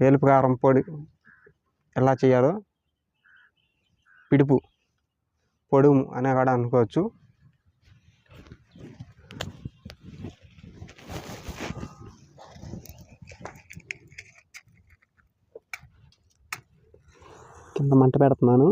పేలుపు కారం పొడి ఎలా చేయాలో పిడుపు పొడుము అనే కూడా అనుకోవచ్చు. కింద మంట పెడుతున్నాను.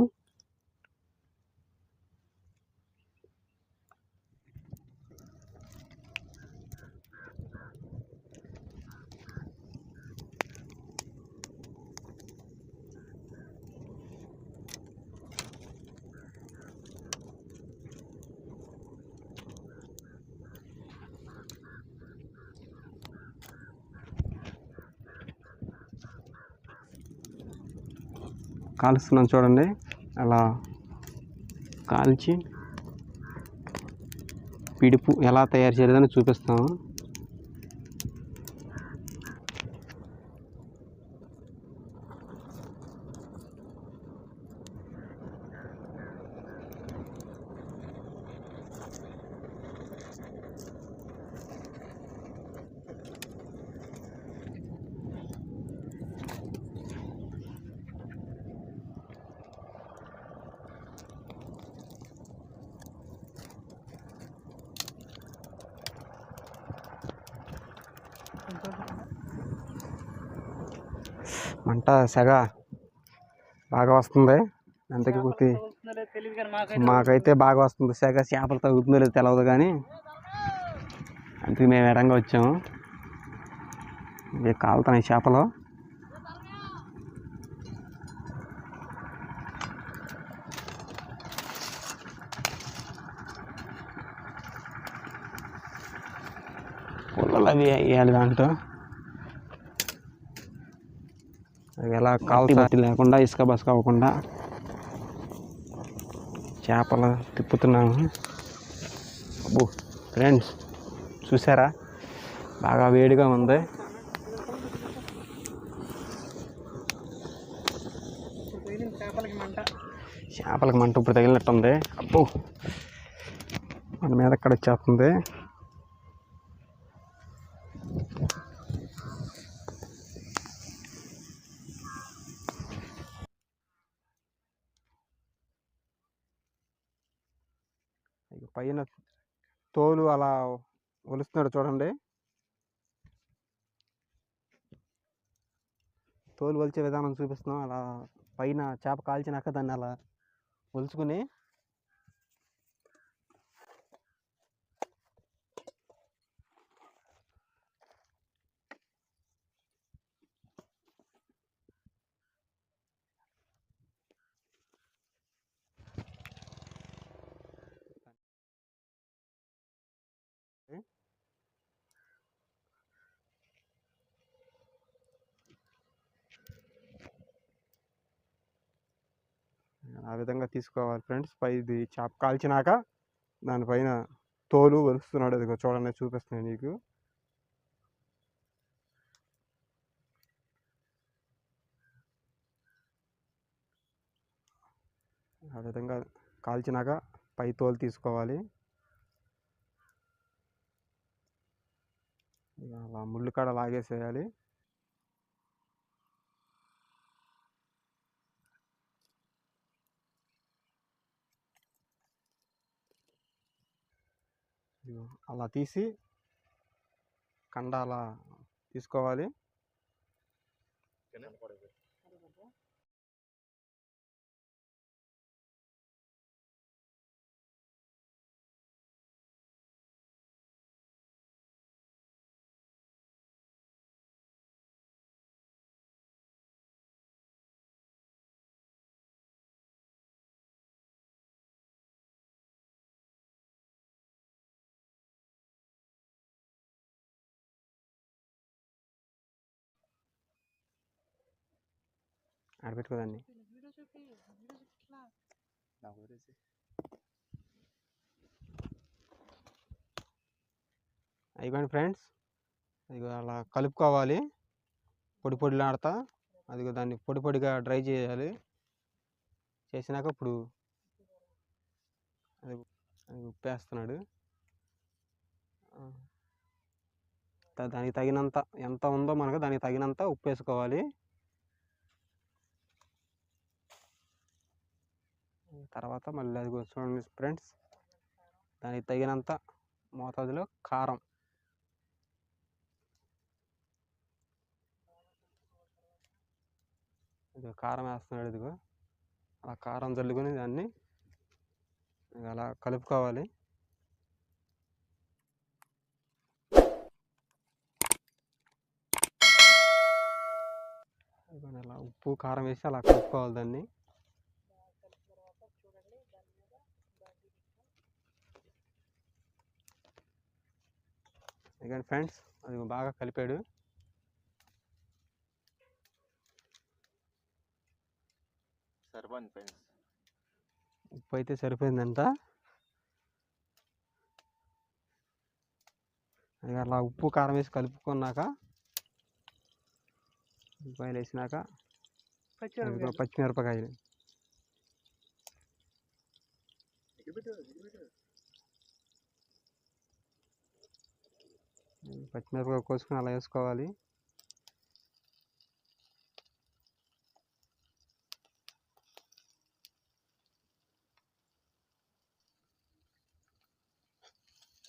కాలుస్తున్నాను చూడండి. అలా కాల్చి పిడుపు ఎలా తయారు చేయలేదని చూపిస్తాము. మంట సెగ బాగా వస్తుంది. ఎంతకి పూర్తి మాకైతే బాగా వస్తుంది. సెగ చేపలు తగ్గుతుందో లేదో తెలియదు కానీ అందుకే మేము ఎడంగా వచ్చాము. ఇవి కాలుతున్నాయి చేపలు. పుల్లలు అవి వేయాలి దాంట్లో. ఎలా కాల్చి లేకుండా ఇసుక బసుక అవ్వకుండా చేపలు తిప్పుతున్నాము అబ్బో ఫ్రెండ్స్ చూసారా? బాగా వేడిగా ఉంది. చేపలకి మంట చేపలకు మంట ఇప్పుడు తగిలినట్టుంది. అబ్బో మన మీద ఎక్కడ వచ్చేస్తుంది. పైన తోలు అలా ఒలుస్తున్నాడు చూడండి. తోలు ఒలిచే విధానం చూపిస్తున్నాం. అలా పైన చేప కాల్చినాక దాన్ని అలా ఒలుచుకుని ఆ విధంగా తీసుకోవాలి ఫ్రెండ్స్. పై ఇది చేప కాల్చినాక దానిపైన తోలు వలుస్తున్నాడు. అది చూడండి చూపిస్తున్నాను నీకు. ఆ విధంగా కాల్చినాక పై తోలు తీసుకోవాలి. అలా ముళ్ళు కాడ లాగేసేయాలి. అలా తీసి కండ అలా తీసుకోవాలి. ఆడపెట్టుకోదాన్ని అయిపోయింది ఫ్రెండ్స్. ఇదిగో అలా కలుపుకోవాలి. పొడి పొడిలాడుతా అదిగో దాన్ని పొడి పొడిగా డ్రై చేయాలి. చేసినాక ఇప్పుడు అది అది ఉప్పేస్తున్నాడు. దానికి తగినంత ఎంత ఉందో మనకు దానికి తగినంత ఉప్పు వేసుకోవాలి తర్వాత మళ్ళీ అది చూడండి ఫ్రెండ్స్ దానికి తగినంత మోతాదులో కారం. ఇదిగో కారం వేస్తున్నాడు ఇదిగో. అలా కారం చల్లుకొని దాన్ని అలా కలుపుకోవాలి. ఇలా అలా ఉప్పు కారం వేసి అలా కలుపుకోవాలి దాన్ని. ఇదిగోండి ఫ్రెండ్స్ అది బాగా కలిపాడు. సరిపోయింది ఫ్రెండ్స్. ఉప్పు అయితే సరిపోయిందంట. అలా ఉప్పు కారం వేసి కలుపుకున్నాక ఉల్లిపాయలు వేసినాక పచ్చిమిరపకాయలు. పచ్చిమిరపకాయ కోసుకొని అలా వేసుకోవాలి.